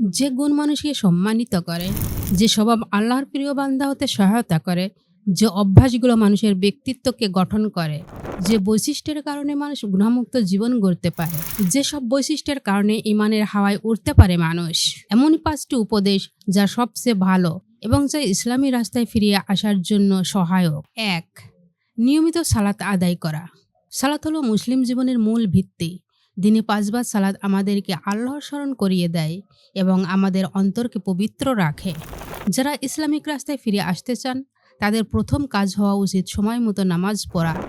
যে গুণ মানুষকে সম্মানিত করে, যে স্বভাব আল্লাহর প্রিয় বান্দা হতে সহায়তা করে, যে অভ্যাসগুলো মানুষের ব্যক্তিত্বকে গঠন করে, যে বৈশিষ্ট্যের কারণে মানুষ গুণামুক্ত জীবন গড়তে পারে যেসব বৈশিষ্ট্যের কারণে ইমানের হাওয়ায় উঠতে পারে মানুষ। এমনই পাঁচটি উপদেশ যা সবচেয়ে ভালো এবং যা ইসলামী রাস্তায় ফিরিয়ে আসার জন্য সহায়ক। এক, নিয়মিত সালাত আদায় করা। সালাত হলো মুসলিম জীবনের মূল ভিত্তি। দিনে পাঁচবার সালাদ আমাদেরকে আল্লাহর স্মরণ করিয়ে দেয় এবং আমাদের অন্তরকে পবিত্র রাখে। যারা ইসলামিক রাস্তায় ফিরে আসতে চান, তাদের প্রথম কাজ হওয়া উচিত সময় মতো নামাজ পড়া।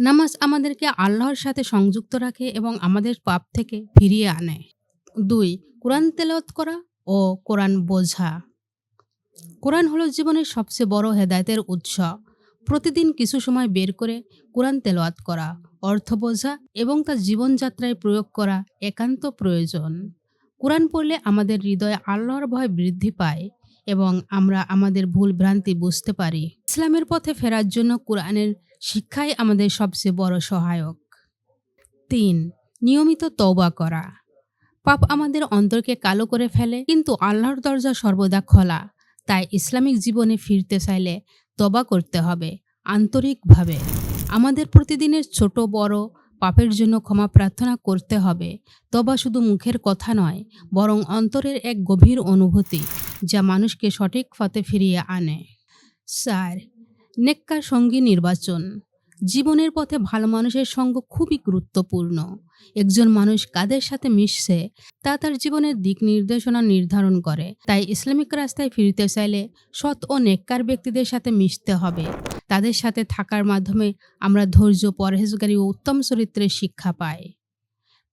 নামাজ আমাদেরকে আল্লাহর সাথে সংযুক্ত রাখে এবং আমাদের পাপ থেকে ফিরিয়ে আনে। দুই, কোরআন তেলাওয়াত করা ও কোরআন বোঝা। কোরআন হলো জীবনের সবচেয়ে বড় হেদায়তের উৎস। প্রতিদিন কিছু সময় বের করে কোরআন তেলাওয়াত করা, অর্থ বোঝা এবং তা জীবনযাত্রায় প্রয়োগ করা একান্ত প্রয়োজন। কোরআন পড়লে আমাদের হৃদয়ে আল্লাহর ভয় বৃদ্ধি পায় এবং আমরা আমাদের ভুল ভ্রান্তি বুঝতে পারি। ইসলামের পথে ফেরার জন্য কোরআনের শিক্ষাই আমাদের সবচেয়ে বড় সহায়ক। তিন, নিয়মিত তওবা করা। পাপ আমাদের অন্তরকে কালো করে ফেলে, কিন্তু আল্লাহর দরজা সর্বদা খোলা। তাই ইসলামিক জীবনে ফিরতে চাইলে তবা করতে হবে আন্তরিকভাবে। আমাদের প্রতিদিনের ছোট, বড় পাপের জন্য ক্ষমা প্রার্থনা করতে হবে। তবা শুধু মুখের কথা নয়, বরং অন্তরের এক গভীর অনুভূতি যা মানুষকে সঠিক পথে ফিরিয়ে আনে। স্যার, নেককার সঙ্গী নির্বাচন। জীবনের পথে ভালো মানুষের সঙ্গ খুবই গুরুত্বপূর্ণ। একজন মানুষ কাদের সাথে মিশছে, তা তার জীবনের দিক নির্দেশনা নির্ধারণ করে। তাই ইসলামিক রাস্তায় ফিরতে চাইলে সৎ ও নেককার ব্যক্তিদের সাথে মিশতে হবে। তাদের সাথে থাকার মাধ্যমে আমরা ধৈর্য, পরহেজগারী ও উত্তম চরিত্রের শিক্ষা পাই।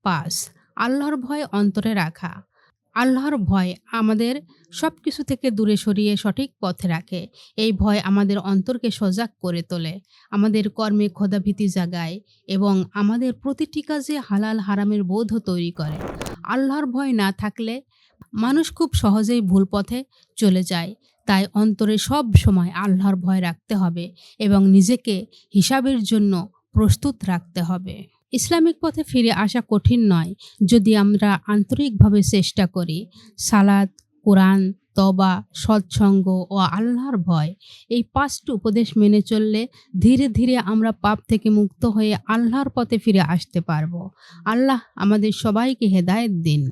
পাঁচ, আল্লাহর ভয় অন্তরে রাখা। আল্লাহর ভয় আমাদের সব কিছু থেকে দূরে সরিয়ে সঠিক পথে রাখে। এই ভয় আমাদের অন্তরকে সজাগ করে তোলে, আমাদের কর্মে খোদাভীতি জাগায় এবং আমাদের প্রতিটি কাজে হালাল হারামের বোধ তৈরি করে। আল্লাহর ভয় না থাকলে মানুষ খুব সহজেই ভুল পথে চলে যায়। তাই অন্তরে সব সময় আল্লাহর ভয় রাখতে হবে এবং নিজেকে হিসাবের জন্য প্রস্তুত রাখতে হবে। ইসলামিক পথে ফিরে আসা কঠিন নয় যদি আমরা আন্তরিকভাবে চেষ্টা করি। সালাদ কোরআন তবা সৎসঙ্গ ও আল্লাহর ভয়, এই পাঁচটি উপদেশ মেনে চললে ধীরে ধীরে আমরা পাপ থেকে মুক্ত হয়ে আল্লাহর পথে ফিরে আসতে পারব। আল্লাহ আমাদের সবাইকে হেদায়ত দিন।